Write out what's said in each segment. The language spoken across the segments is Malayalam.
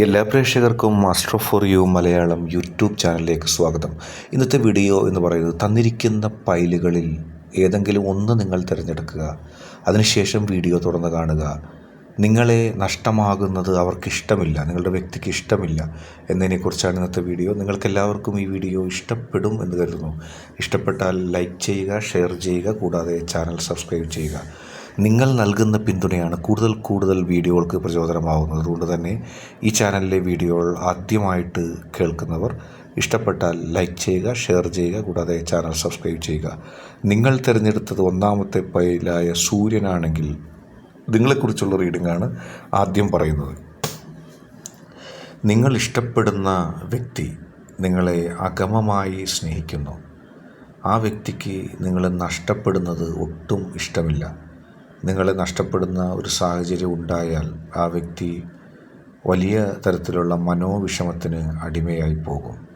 എല്ലാ പ്രേക്ഷകർക്കും master for you Malayalam YouTube ചാനലിലേക്ക് സ്വാഗതം. ഇന്നത്തെ വീഡിയോ എന്ന് പറയുന്നത് തന്നിരിക്കുന്ന ഫയലുകളിൽ ഏതെങ്കിലും ഒന്ന് നിങ്ങൾ തിരഞ്ഞെടുക്കുക അതിനുശേഷം വീഡിയോ തുറന്ന് കാണുക. നിങ്ങളെ നഷ്ടമാകുന്നത് അവർക്കിഷ്ടമില്ല നിങ്ങളുടെ വ്യക്തിക്ക് ഇഷ്ടമില്ല എന്നതിനെക്കുറിച്ചാണ് ഇന്നത്തെ വീഡിയോ നിങ്ങൾക്കെല്ലാവർക്കും ഈ വീഡിയോ ഇഷ്ടപ്പെടും എന്ന് കരുതുന്നു. ഇഷ്ടപ്പെട്ടാൽ ലൈക്ക് ചെയ്യുക ഷെയർ ചെയ്യുക കൂടാതെ ചാനൽ സബ്സ്ക്രൈബ് ചെയ്യുക. നിങ്ങൾ നൽകുന്ന പിന്തുണയാണ് കൂടുതൽ കൂടുതൽ വീഡിയോകൾക്ക് പ്രചോദനമാകുന്നത് അതുകൊണ്ട് തന്നെ ഈ ചാനലിലെ വീഡിയോകൾ ആദ്യമായിട്ട് കേൾക്കുന്നവർ ഇഷ്ടപ്പെട്ടാൽ ലൈക്ക് ചെയ്യുക ഷെയർ ചെയ്യുക കൂടാതെ ചാനൽ സബ്സ്ക്രൈബ് ചെയ്യുക. നിങ്ങൾ തിരഞ്ഞെടുത്തത് ഒന്നാമത്തെ പൈലായ സൂര്യനാണെങ്കിൽ നിങ്ങളെക്കുറിച്ചുള്ള റീഡിംഗാണ് ആദ്യം പറയുന്നത്. നിങ്ങൾ ഇഷ്ടപ്പെടുന്ന വ്യക്തി നിങ്ങളെ അഗമമായി സ്നേഹിക്കുന്നു. ആ വ്യക്തിക്ക് നിങ്ങളെ നഷ്ടപ്പെടുന്നത് ഒട്ടും ഇഷ്ടമില്ല. നിങ്ങളെ നഷ്ടപ്പെടുന്ന ഒരു സാഹചര്യം ഉണ്ടായാൽ ആ വ്യക്തി വലിയ തരത്തിലുള്ള മനോവിഷമത്തിന് അടിമയായി പോകും.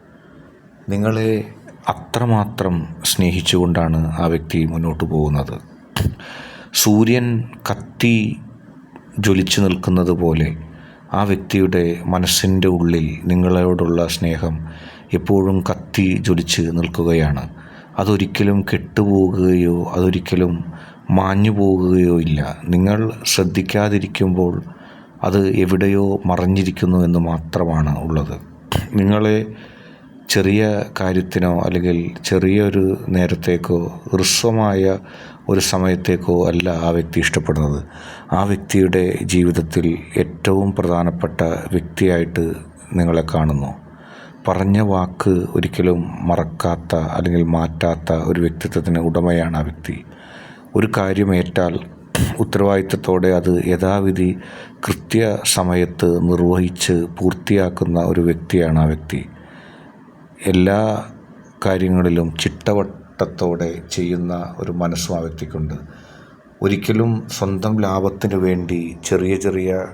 നിങ്ങളെ അത്രമാത്രം സ്നേഹിച്ചുകൊണ്ടാണ് ആ വ്യക്തി മുന്നോട്ട് പോകുന്നത്. സൂര്യൻ കത്തി ജ്വലിച്ചു നിൽക്കുന്നത് പോലെ ആ വ്യക്തിയുടെ മനസ്സിന്റെ ഉള്ളിൽ നിങ്ങളോടുള്ള സ്നേഹം എപ്പോഴും കത്തി ജ്വലിച്ച് നിൽക്കുകയാണ്. അതൊരിക്കലും കെട്ടുപോകുകയോ അതൊരിക്കലും മാഞ്ഞു പോകുകയോ ഇല്ല. നിങ്ങൾ ശ്രദ്ധിക്കാതിരിക്കുമ്പോൾ അത് എവിടെയോ മറഞ്ഞിരിക്കുന്നു എന്ന് മാത്രമാണ് ഉള്ളത്. നിങ്ങളെ ചെറിയ കാര്യത്തിനോ അല്ലെങ്കിൽ ചെറിയൊരു നേരത്തേക്കോ ഹ്രസ്വമായ ഒരു സമയത്തേക്കോ അല്ല ആ വ്യക്തി ഇഷ്ടപ്പെടുന്നത്. ആ വ്യക്തിയുടെ ജീവിതത്തിൽ ഏറ്റവും പ്രധാനപ്പെട്ട വ്യക്തിയായിട്ട് നിങ്ങളെ കാണുന്നു. പറഞ്ഞ വാക്ക് ഒരിക്കലും മറക്കാത്ത അല്ലെങ്കിൽ മാറ്റാത്ത ഒരു വ്യക്തിത്വത്തിന് ഉടമയാണ് ആ വ്യക്തി. ഒരു കാര്യം ഏറ്റാൽ ഉത്തരവാദിത്തത്തോടെ അത് യഥാവിധി കൃത്യ സമയത്ത് നിർവഹിച്ച് പൂർത്തിയാക്കുന്ന ഒരു വ്യക്തിയാണ് ആ വ്യക്തി. എല്ലാ കാര്യങ്ങളിലും ചിട്ടവട്ടത്തോടെ ചെയ്യുന്ന ഒരു മനസ്സും ആ വ്യക്തിക്കുണ്ട്. ഒരിക്കലും സ്വന്തം ലാഭത്തിന് വേണ്ടി ചെറിയ ചെറിയ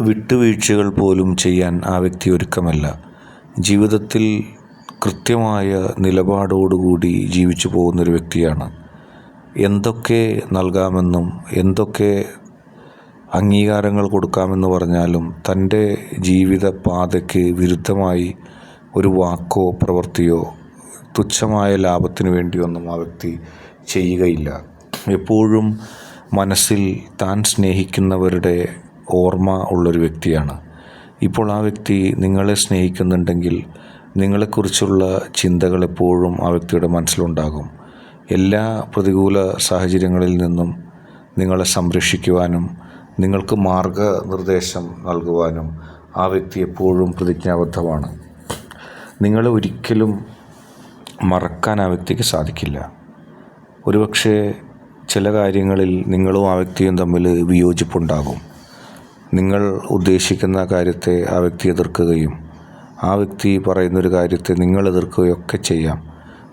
വിട്ടുവീഴ്ചകൾ പോലും ചെയ്യാൻ ആ വ്യക്തി ഒരുക്കമല്ല. ജീവിതത്തിൽ കൃത്യമായ നിലപാടോടുകൂടി ജീവിച്ചു പോകുന്നൊരു വ്യക്തിയാണ്. എന്തൊക്കെ നൽകാമെന്നും എന്തൊക്കെ അംഗീകാരങ്ങൾ കൊടുക്കാമെന്ന് പറഞ്ഞാലും തന്റെ ജീവിത പാതയ്ക്ക് വിരുദ്ധമായി ഒരു വാക്കോ പ്രവൃത്തിയോ തുച്ഛമായ ലാഭത്തിന് വേണ്ടിയൊന്നും ആ വ്യക്തി ചെയ്യുകയില്ല. എപ്പോഴും മനസ്സിൽ താൻ സ്നേഹിക്കുന്നവരുടെ ഓർമ്മ ഉള്ളൊരു വ്യക്തിയാണ്. ഇപ്പോൾ ആ വ്യക്തി നിങ്ങളെ സ്നേഹിക്കുന്നുണ്ടെങ്കിൽ നിങ്ങളെക്കുറിച്ചുള്ള ചിന്തകൾ എപ്പോഴും ആ വ്യക്തിയുടെ മനസ്സിലുണ്ടാകും. എല്ലാ പ്രതികൂല സാഹചര്യങ്ങളിൽ നിന്നും നിങ്ങളെ സംരക്ഷിക്കുവാനും നിങ്ങൾക്ക് മാർഗനിർദ്ദേശം നൽകുവാനും ആ വ്യക്തി എപ്പോഴും പ്രതിജ്ഞാബദ്ധമാണ്. നിങ്ങളെ ഒരിക്കലും മറക്കാൻ ആ വ്യക്തിക്ക് സാധിക്കില്ല. ഒരുപക്ഷെ ചില കാര്യങ്ങളിൽ നിങ്ങളും ആ വ്യക്തിയും തമ്മിൽ വിയോജിപ്പുണ്ടാകും. നിങ്ങൾ ഉദ്ദേശിക്കുന്ന കാര്യത്തെ ആ വ്യക്തി എതിർക്കുകയും ആ വ്യക്തി പറയുന്നൊരു കാര്യത്തെ നിങ്ങൾ എതിർക്കുകയൊക്കെ ചെയ്യാം.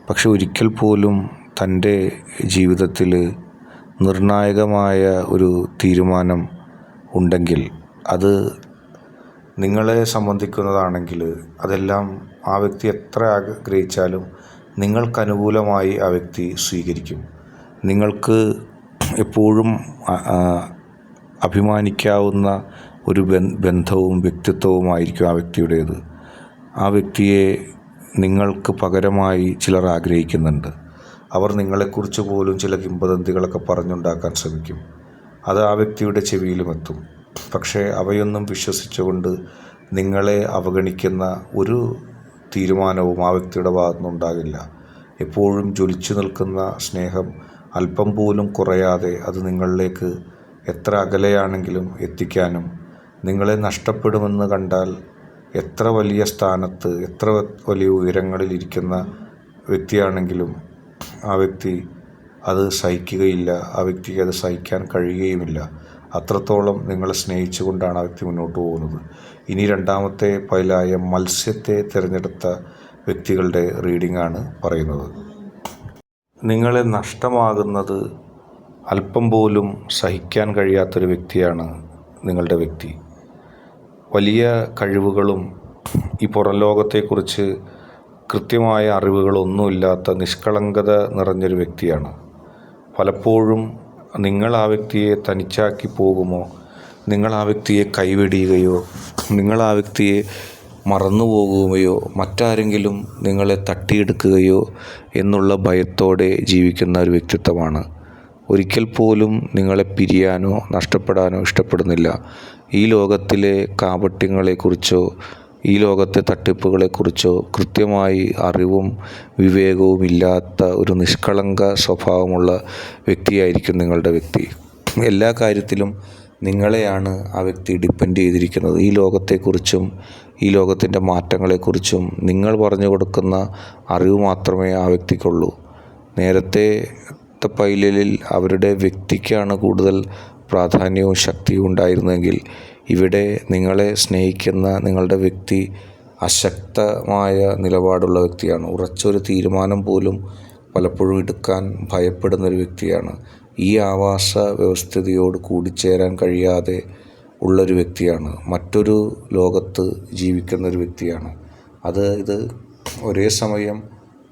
പക്ഷെ ഒരിക്കൽ പോലും തന്റെ ജീവിതത്തിൽ നിർണായകമായ ഒരു തീരുമാനം ഉണ്ടെങ്കിൽ അത് നിങ്ങളെ സംബന്ധിക്കുന്നതാണെങ്കിൽ അതെല്ലാം ആ വ്യക്തി എത്ര ആഗ്രഹിച്ചാലും നിങ്ങൾക്കനുകൂലമായി ആ വ്യക്തി സ്വീകരിക്കും. നിങ്ങൾക്ക് എപ്പോഴും അഭിമാനിക്കാവുന്ന ഒരു ബന്ധവും വ്യക്തിത്വവുമായിരിക്കും ആ വ്യക്തിയുടേത്. ആ വ്യക്തിയെ നിങ്ങൾക്ക് പകരമായി ചിലർ ആഗ്രഹിക്കുന്നുണ്ട്. അവർ നിങ്ങളെക്കുറിച്ച് പോലും ചില കിംവദന്തികളൊക്കെ പറഞ്ഞുണ്ടാക്കാൻ ശ്രമിക്കും. അത് ആ വ്യക്തിയുടെ ചെവിയിലും എത്തും. പക്ഷേ അവയൊന്നും വിശ്വസിച്ചുകൊണ്ട് നിങ്ങളെ അവഗണിക്കുന്ന ഒരു തീരുമാനവും ആ വ്യക്തിയുടെ ഭാഗത്തുനിന്നുണ്ടാകില്ല എപ്പോഴും ജ്വലിച്ചു നിൽക്കുന്ന സ്നേഹം അല്പം പോലും കുറയാതെ അത് നിങ്ങളിലേക്ക് എത്ര അകലെയാണെങ്കിലും എത്തിക്കാനും നിങ്ങളെ നഷ്ടപ്പെടുമെന്ന് കണ്ടാൽ എത്ര വലിയ സ്ഥാനത്ത് എത്ര വലിയ ഉയരങ്ങളിൽ ഇരിക്കുന്ന വ്യക്തിയാണെങ്കിലും ആ വ്യക്തി അത് സഹിക്കുകയില്ല ആ വ്യക്തിക്ക് അത് സഹിക്കാൻ കഴിയുകയുമില്ല. അത്രത്തോളം നിങ്ങളെ സ്നേഹിച്ചുകൊണ്ടാണ് ആ വ്യക്തി മുന്നോട്ട് പോകുന്നത്. ഇനി രണ്ടാമത്തെ പൈലായ മത്സ്യത്തെ തിരഞ്ഞെടുത്ത വ്യക്തികളുടെ ആണ് പറയുന്നത്. നിങ്ങളെ നഷ്ടമാകുന്നത് അല്പം പോലും സഹിക്കാൻ കഴിയാത്തൊരു വ്യക്തിയാണ് നിങ്ങളുടെ വ്യക്തി. വലിയ കഴിവുകളും ഈ പുറം ലോകത്തെക്കുറിച്ച് കൃത്യമായ അറിവുകളൊന്നുമില്ലാത്ത നിഷ്കളങ്കത നിറഞ്ഞൊരു വ്യക്തിയാണ്. പലപ്പോഴും നിങ്ങൾ ആ വ്യക്തിയെ തനിച്ചാക്കി പോകുമോ? നിങ്ങൾ ആ വ്യക്തിയെ കൈവെടിയുകയോ നിങ്ങൾ ആ വ്യക്തിയെ മറന്നു പോകുകയോ? മറ്റാരെങ്കിലും നിങ്ങളെ തട്ടിയെടുക്കുകയോ എന്നുള്ള ഭയത്തോടെ ജീവിക്കുന്ന ഒരു വ്യക്തിത്വമാണ്. ഒരിക്കൽ പോലും നിങ്ങളെ പിരിയാനോ നഷ്ടപ്പെടാനോ ഇഷ്ടപ്പെടുന്നില്ല. ഈ ലോകത്തിലെ കാപട്യങ്ങളെക്കുറിച്ചോ ഈ ലോകത്തെ തട്ടിപ്പുകളെക്കുറിച്ചോ കൃത്യമായി അറിവും വിവേകവും ഇല്ലാത്ത ഒരു നിഷ്കളങ്ക സ്വഭാവമുള്ള വ്യക്തിയായിരിക്കും നിങ്ങളുടെ വ്യക്തി. എല്ലാ കാര്യത്തിലും നിങ്ങളെയാണ് ആ വ്യക്തി ഡിപ്പെൻഡ് ചെയ്തിരിക്കുന്നത്. ഈ ലോകത്തെക്കുറിച്ചും ഈ ലോകത്തിന്റെ മാറ്റങ്ങളെക്കുറിച്ചും നിങ്ങൾ പറഞ്ഞു കൊടുക്കുന്ന അറിവ് മാത്രമേ ആ വ്യക്തിക്കുള്ളൂ. നേരത്തെ പൈലലിൽ അവരുടെ വ്യക്തിക്കാണ് കൂടുതൽ പ്രാധാന്യവും ശക്തിയും ഉണ്ടായിരുന്നെങ്കിൽ ഇവിടെ നിങ്ങളെ സ്നേഹിക്കുന്ന നിങ്ങളുടെ വ്യക്തി അശക്തമായ നിലപാടുള്ള വ്യക്തിയാണ്. ഉറച്ചൊരു തീരുമാനം പോലും പലപ്പോഴും എടുക്കാൻ ഭയപ്പെടുന്ന ഒരു വ്യക്തിയാണ്. ഈ ആവാസ വ്യവസ്ഥിതിയോട് കൂടിച്ചേരാൻ കഴിയാതെ ഉള്ളൊരു വ്യക്തിയാണ്. മറ്റൊരു ലോകത്ത് ജീവിക്കുന്ന ഒരു വ്യക്തിയാണ്. അത് ഇത് ഒരേ സമയം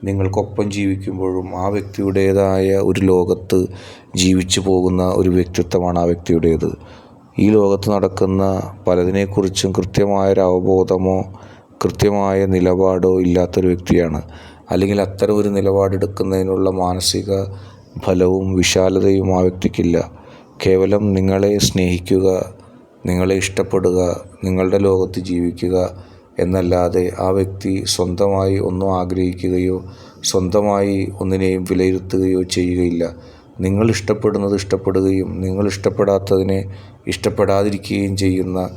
നിങ്ങൾക്കൊപ്പം ജീവിക്കുമ്പോഴും ആ വ്യക്തിയുടേതായ ഒരു ലോകത്ത് ജീവിച്ചു പോകുന്ന ഒരു വ്യക്തിത്വമാണ് ആ വ്യക്തിയുടേത്. ഈ ലോകത്ത് നടക്കുന്ന പലതിനെക്കുറിച്ചും കൃത്യമായൊരു അവബോധമോ കൃത്യമായ നിലപാടോ ഇല്ലാത്തൊരു വ്യക്തിയാണ്. അല്ലെങ്കിൽ അത്തരം ഒരു നിലപാടെടുക്കുന്നതിനുള്ള മാനസിക ഫലവും വിശാലതയും ആ വ്യക്തിക്കില്ല. കേവലം നിങ്ങളെ സ്നേഹിക്കുക നിങ്ങളെ ഇഷ്ടപ്പെടുക നിങ്ങളുടെ ലോകത്ത് ജീവിക്കുക എന്നല്ലാതെ ആ വ്യക്തി സ്വന്തമായി ഒന്നും ആഗ്രഹിക്കുകയോ സ്വന്തമായി ഒന്നിനെയും വിലയിരുത്തുകയോ ചെയ്യുകയില്ല. നിങ്ങൾ ഇഷ്ടപ്പെടുന്നത് ഇഷ്ടപ്പെടുകയും നിങ്ങൾ ഇഷ്ടപ്പെടാത്തതിനെ ഇഷ്ടപ്പെടാതിരിക്കുകയും ചെയ്യുന്ന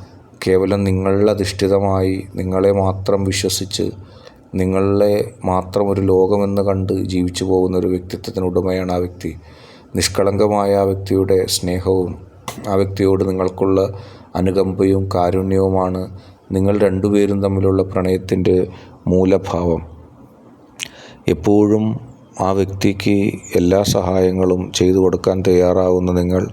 കേവലം നിങ്ങളധിഷ്ഠിതമായി നിങ്ങളെ മാത്രം വിശ്വസിച്ച് നിങ്ങളെ മാത്രം ഒരു ലോകമെന്ന് കണ്ട് ജീവിച്ചു പോകുന്ന ഒരു വ്യക്തിത്വത്തിന് ഉടമയാണ് ആ വ്യക്തി. നിഷ്കളങ്കമായ ആ വ്യക്തിയുടെ സ്നേഹവും ആ വ്യക്തിയോട് നിങ്ങൾക്കുള്ള അനുകമ്പയും കാരുണ്യവുമാണ് നിങ്ങൾ രണ്ടുപേരും തമ്മിലുള്ള പ്രണയത്തിന്റെ മൂലഭാവം. എപ്പോഴും ആ വ്യക്തിക്ക് എല്ലാ സഹായങ്ങളും ചെയ്തു കൊടുക്കാൻ തയ്യാറാവുന്ന നിങ്ങൾ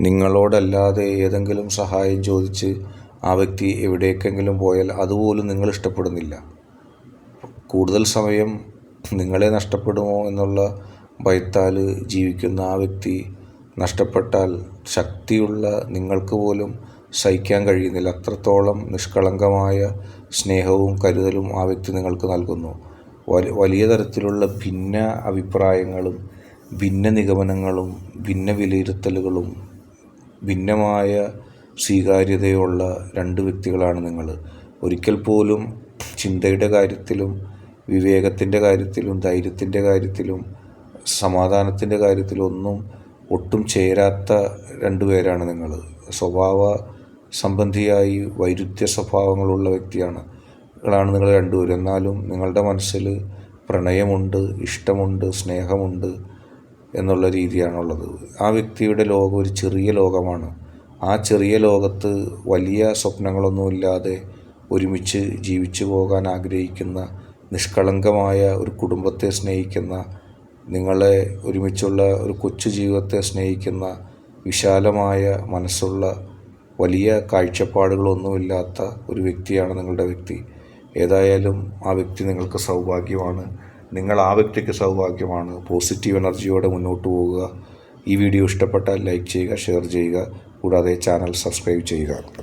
നിങ്ങളോടല്ലാതെ ഏതെങ്കിലും സഹായം ചോദിച്ച് ആ വ്യക്തി എവിടേക്കെങ്കിലും പോയാൽ അതുപോലും നിങ്ങൾ ഇഷ്ടപ്പെടുന്നില്ല. കൂടുതൽ സമയം നിങ്ങളെ നഷ്ടപ്പെടുമോ എന്നുള്ള ഭയത്താൽ ജീവിക്കുന്ന ആ വ്യക്തി നഷ്ടപ്പെട്ടാൽ ശക്തിയുള്ള നിങ്ങൾക്ക് പോലും സഹിക്കാൻ കഴിയുന്നില്ല. അത്രത്തോളം നിഷ്കളങ്കമായ സ്നേഹവും കരുതലും ആ വ്യക്തി നിങ്ങൾക്ക് നൽകുന്നു. വലിയ തരത്തിലുള്ള ഭിന്ന അഭിപ്രായങ്ങളും ഭിന്ന നിഗമനങ്ങളും ഭിന്ന വിലയിരുത്തലുകളും ഭിന്നമായ സ്വീകാര്യതയുള്ള രണ്ട് വ്യക്തികളാണ് നിങ്ങൾ. ഒരിക്കൽ പോലും ചിന്തയുടെ കാര്യത്തിലും വിവേകത്തിന്റെ കാര്യത്തിലും ധൈര്യത്തിന്റെ കാര്യത്തിലും സമാധാനത്തിന്റെ കാര്യത്തിലും ഒന്നും ഒട്ടും ചേരാത്ത രണ്ടു പേരാണ് നിങ്ങൾ. സ്വഭാവ സംബന്ധിയായി വൈരുദ്ധ്യ സ്വഭാവങ്ങളുള്ള വ്യക്തിയാണ്. ാണ് നിങ്ങൾ രണ്ടുപേരും. എന്നാലും നിങ്ങളുടെ മനസ്സിൽ പ്രണയമുണ്ട് ഇഷ്ടമുണ്ട് സ്നേഹമുണ്ട് എന്നുള്ള രീതിയാണുള്ളത്. ആ വ്യക്തിയുടെ ലോകം ഒരു ചെറിയ ലോകമാണ്. ആ ചെറിയ ലോകത്ത് വലിയ സ്വപ്നങ്ങളൊന്നുമില്ലാതെ ഒരുമിച്ച് ജീവിച്ചു പോകാൻ ആഗ്രഹിക്കുന്ന നിഷ്കളങ്കമായ ഒരു കുടുംബത്തെ സ്നേഹിക്കുന്ന നിങ്ങളെ ഒരുമിച്ചുള്ള ഒരു കൊച്ചു ജീവിതത്തെ സ്നേഹിക്കുന്ന വിശാലമായ മനസ്സുള്ള വലിയ കാഴ്ചപ്പാടുകളൊന്നുമില്ലാത്ത ഒരു വ്യക്തിയാണ് നിങ്ങളുടെ വ്യക്തി. ഏതായാലും ആ വ്യക്തി നിങ്ങൾക്ക് സൗഭാഗ്യമാണ്. നിങ്ങൾ ആ വ്യക്തിക്ക് സൗഭാഗ്യമാണ്. പോസിറ്റീവ് എനർജിയോടെ മുന്നോട്ട് പോവുക ഈ വീഡിയോ ഇഷ്ടപ്പെട്ടാൽ ലൈക്ക് ചെയ്യുക ഷെയർ ചെയ്യുക. കൂടാതെ ചാനൽ സബ്സ്ക്രൈബ് ചെയ്യുക.